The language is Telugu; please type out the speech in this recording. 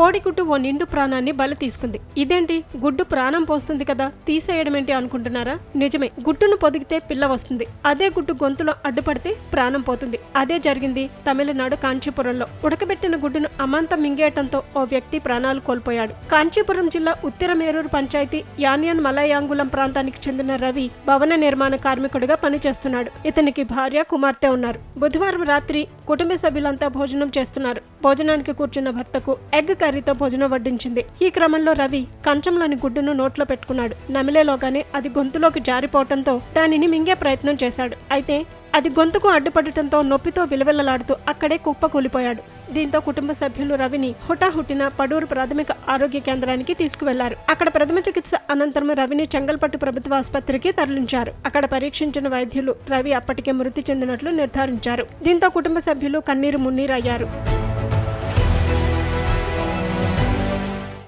కోడిగుడ్డు ఓ నిండు ప్రాణాన్ని బలి తీసుకుంది. ఇదేంటి? గుడ్డు ప్రాణం పోస్తుంది కదా తీసేయడం ఏంటి అనుకుంటున్నారా? నిజమే. గుడ్డును పొదిగితే పిల్ల వస్తుంది. అదే గుడ్డు గొంతులో అడ్డుపడితే ప్రాణం పోతుంది. అదే జరిగింది తమిళనాడు కాంచీపురంలో. ఉడకబెట్టిన గుడ్డును అమాంతం మింగేయటంతో ఓ వ్యక్తి ప్రాణాలు కోల్పోయాడు. కాంచీపురం జిల్లా ఉత్తరమేరూరు పంచాయతీ యానియన్ మలయాంగులం ప్రాంతానికి చెందిన రవి భవన నిర్మాణ కార్మికుడిగా పనిచేస్తున్నాడు. ఇతనికి భార్య కుమార్తె ఉన్నారు. బుధవారం రాత్రి కుటుంబ సభ్యులంతా భోజనం చేస్తున్నారు. భోజనానికి కూర్చున్న భర్తకు ఎగ్ కర్రీతో భోజనం వడ్డించింది. ఈ క్రమంలో రవి కంచంలోని గుడ్డును నోట్లో పెట్టుకున్నాడు. నమిలేలోగానే అది గొంతులోకి జారిపోవటంతో దానిని మింగే ప్రయత్నం చేశాడు. అయితే అది గొంతుకు అడ్డుపడటంతో నొప్పితో విలవిల్లలాడుతూ అక్కడే కుప్పకూలిపోయాడు. దీంతో కుటుంబ సభ్యులు రవిని హుటాహుటిన పడూరు ప్రాథమిక ఆరోగ్య కేంద్రానికి తీసుకువెళ్ళారు. అక్కడ ప్రథమ చికిత్స అనంతరం రవిని చెంగల్పట్టు ప్రభుత్వ ఆసుపత్రికి తరలించారు. అక్కడ పరీక్షించిన వైద్యులు రవి అప్పటికే మృతి చెందినట్లు నిర్ధారించారు. దీంతో కుటుంబ సభ్యులు కన్నీరు మున్నీరయ్యారు.